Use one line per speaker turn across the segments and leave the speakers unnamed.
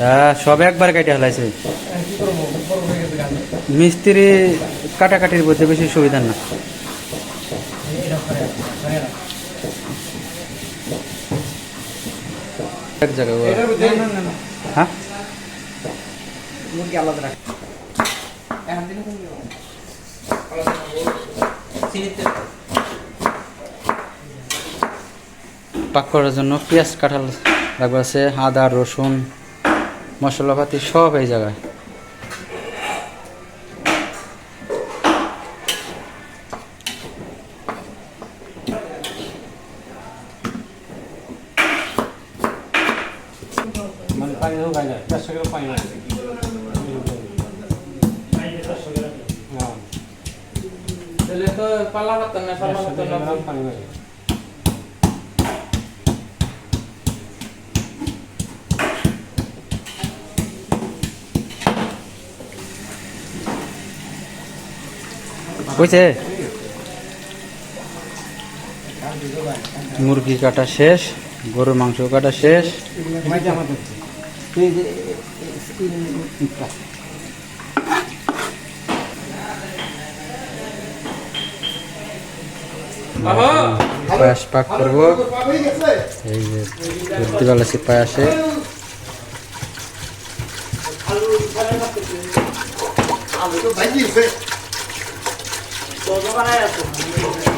হ্যাঁ
সব একবার কেটে ফেলাইছে। মিস্ত্রি কাটাকাটির মধ্যে বেশি সুবিধা না। এক জায়গায় হ্যাঁ?
মুরগি আলাদা রাখ। এখন দিলে কোন আলাদা চিনিতে
পাক করার জন্য পেঁয়াজ কাঁঠাল লাগবে আছে আদা রসুন মশলাপাতি সব এই জায়গায়।
পানি দেবো গাই যায় চারশো গ্রাম পানি
না না
বুঝছে? মুরগি কাটা শেষ, গরুর মাংস কাটা শেষ। পায়াস পাক করব। এই যে দিবাল আছে পায়াসে।
ধরো মাইনে হলো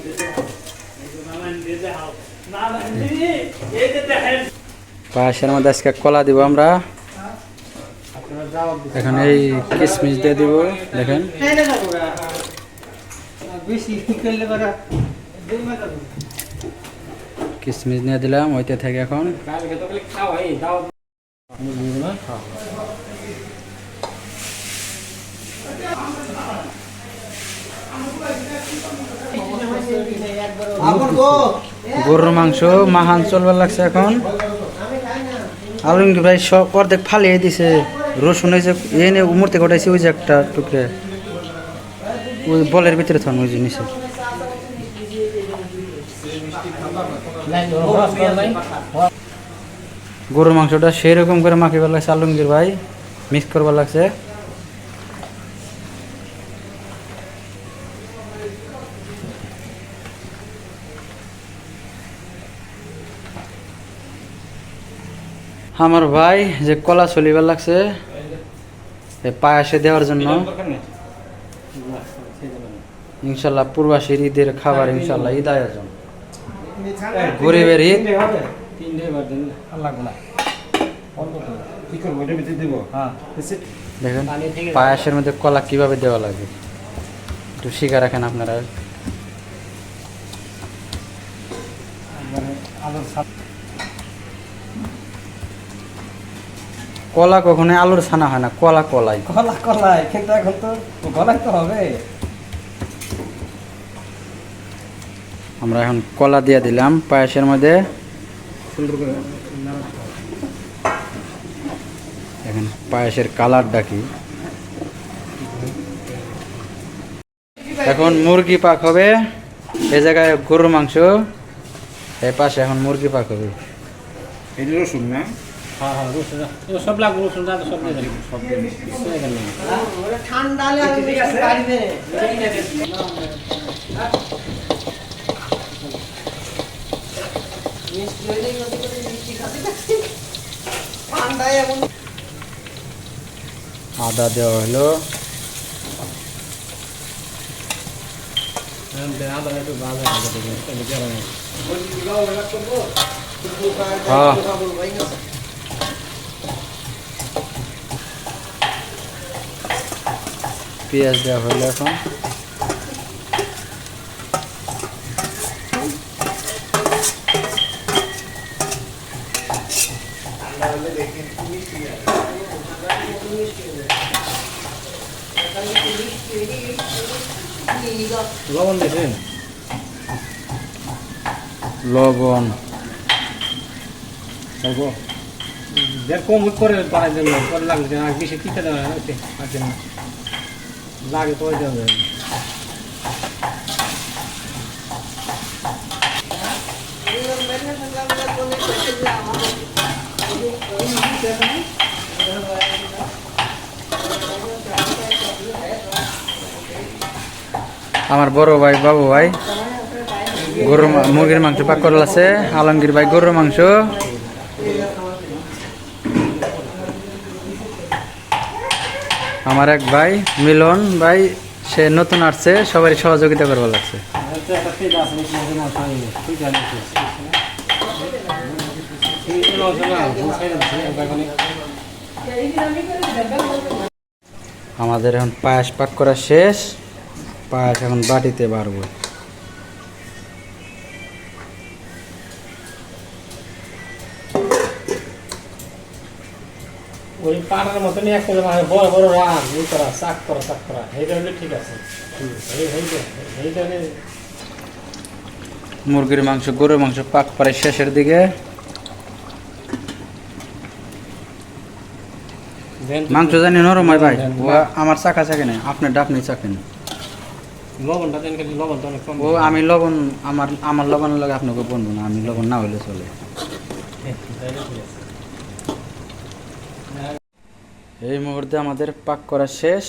পায়াসের মধ্যে আজকে কলা দিব আমরা। এখন এই কিশমিশ দিয়ে দিব, দেখেন। কিশমিশ নিয়ে দিলাম, ওইতে থেকে এখন।
তো
গরুর মাংস মাহান চলবার লাগছে এখন। আলমগীর ভাই সব অর্ধেক ফালিয়ে দিছে। রসুন যে এনে উমর থেকে ওঠাইছে ওই যে একটা টুকরে। ওই বলের ভিতরে থান ওই জিনিসে গরুর মাংসটা সেই রকম করে মাখিবার লাগছে আলমগীর ভাই। মিক্স করবার লাগছে। আমার ভাই যে কলা চলিবার লাগছে পায়াসে দেওয়ার জন্য। ইনশাল্লাহ পূর্বাসীর ঈদের খাবার ইনশাল্লাহ ঈদ আয়োজন গরিবের ঈদ। দেখেন। পায়াসের মধ্যে কলা কীভাবে দেওয়া লাগে একটু শিখা রাখেন আপনারা কলা কখনোই আলুর ছানা হয় না কলা কলাই।
কলা কলাই কিন্তু এখন তো গলাই তো হবে।
আমরা এখন কলা দিয়ে দিলাম পায়েসের মধ্যে।
সুন্দর করে
দেখেন পায়াসের কালারটা কি। এখন মুরগি পাক হবে এ জায়গায় গরুর মাংস এই পাশে এখন মুরগি পাক হবে।
এটা রসুন না?
হ্যাঁ হ্যাঁ রসুন এ সব লাগবে রসুন দাদা সব দিয়ে দেবো সব দিয়ে দেবো কিছু এখানে নেই।
ঠান্ডা হলে আমি বেশি পারি না। মিষ্টি হইলে নতুন করে মিষ্টি খাতে খাতে ঠান্ডায় এমন
আদা দেওয়া হলো
এখন দিয়ে আদা একটু ভাজা ভাজা দেবো তাহলে গরম হবে।
হ্যাঁ পেঁয়াজ দেওয়া হলো এখন।
লবণ দিয়েছেন?
লবণ।
দেড় কম করে পরে লাগবে আর বেশি টিকা দেওয়া হচ্ছে জন্য। লাগে
আমার বড় ভাই, বাবু ভাই, গরুর মুরগির মাংস পাক করল আছে। আলমগীর ভাই, গরুর মাংস। আমার এক ভাই, মিলন ভাই, সে নতুন আসছে, সবারই সহযোগিতা করব লাগছে। আমাদের এখন পায়েস পাক করা শেষ, পায়েস এখন বাটিতে বাড়বো।
ওই পাড়ার মতনই একটা মানে বড় বড় রান এই করা চাক করা চাক করা। এইটা হলে ঠিক আছে। এইটা
মুরগির মাংস গরুর মাংস পাক প্রায় শেষের দিকে। মাংস জানি নরম হয় ভাই। ও আমার চাকা চাকে নাই আপনার ডাপনি চাকে না
লবণটা অনেক কম
ও আমি লবণ আমার আমার লবণ লাগে আপনাকে বলব না আমি লবণ না হইলে চলে
হ্যাঁ, তাইলে ঠিক আছে।
এই মুহূর্তে আমাদের পাক করা শেষ।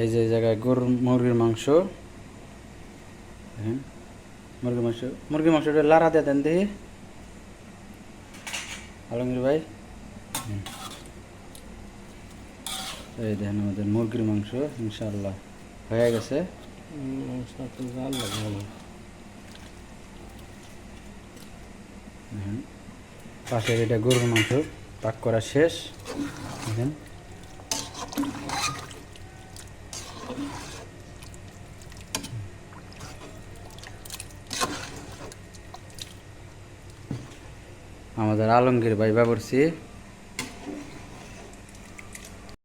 এই যে জায়গায় গরুর মুরগির মাংস। দেখেন, মুরগির মাংস মুরগির মাংসটা লাড়া দিয়ে দেন দেখি। আলমগীর ভাই। এই দেখেন আমাদের মুরগির মাংস ইনশাল্লাহ হয়ে গেছে।
হয়।
পাশের এটা গরুর মাংস। পাক করা শেষ। দেখেন। আমাদের আলমগীর ভাই বাবরসি